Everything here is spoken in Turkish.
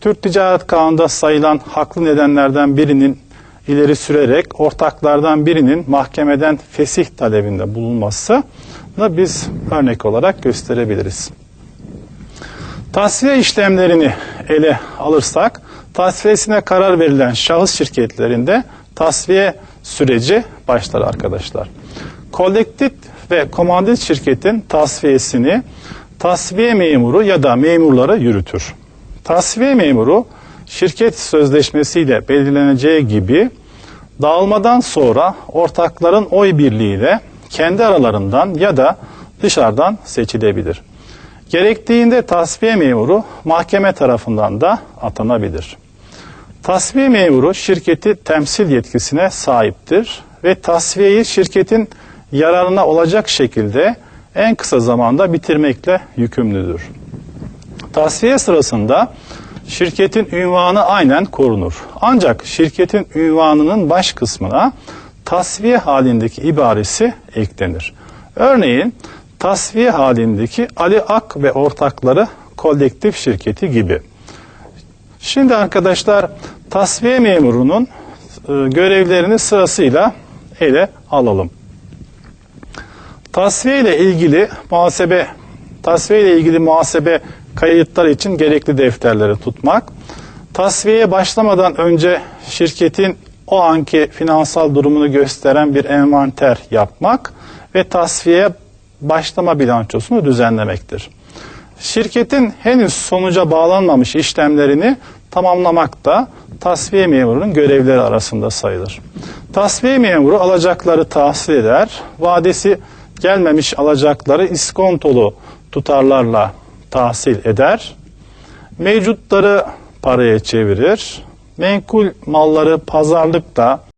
Türk Ticaret Kanunu'nda sayılan haklı nedenlerden birinin ileri sürerek ortaklardan birinin mahkemeden fesih talebinde bulunması da biz örnek olarak gösterebiliriz. Tasfiye işlemlerini ele alırsak, tasfiyesine karar verilen şahıs şirketlerinde tasfiye süreci başlar arkadaşlar. Kolektif ve komandit şirketin tasfiyesini tasfiye memuru ya da memurları yürütür. Tasfiye memuru şirket sözleşmesiyle belirleneceği gibi dağılmadan sonra ortakların oy birliğiyle kendi aralarından ya da dışarıdan seçilebilir. Gerektiğinde tasfiye memuru mahkeme tarafından da atanabilir. Tasfiye memuru şirketi temsil yetkisine sahiptir ve tasfiyeyi şirketin yararına olacak şekilde en kısa zamanda bitirmekle yükümlüdür. Tasfiye sırasında şirketin ünvanı aynen korunur. Ancak şirketin ünvanının baş kısmına tasfiye halindeki ibaresi eklenir. Örneğin tasfiye halindeki Ali Ak ve ortakları kolektif şirketi gibi. Şimdi arkadaşlar tasfiye memurunun e, görevlerini sırasıyla ele alalım. Tasfiye ile ilgili muhasebe tasfiye ile ilgili muhasebe kayıtları için gerekli defterleri tutmak, tasfiyeye başlamadan önce şirketin o anki finansal durumunu gösteren bir envanter yapmak ve tasfiye başlama bilançosunu düzenlemektir. Şirketin henüz sonuca bağlanmamış işlemlerini tamamlamak da tasfiye memurunun görevleri arasında sayılır. Tasfiye memuru alacakları tahsil eder, vadesi gelmemiş alacakları iskontolu tutarlarla tahsil eder, mevcutları paraya çevirir, menkul malları pazarlıkta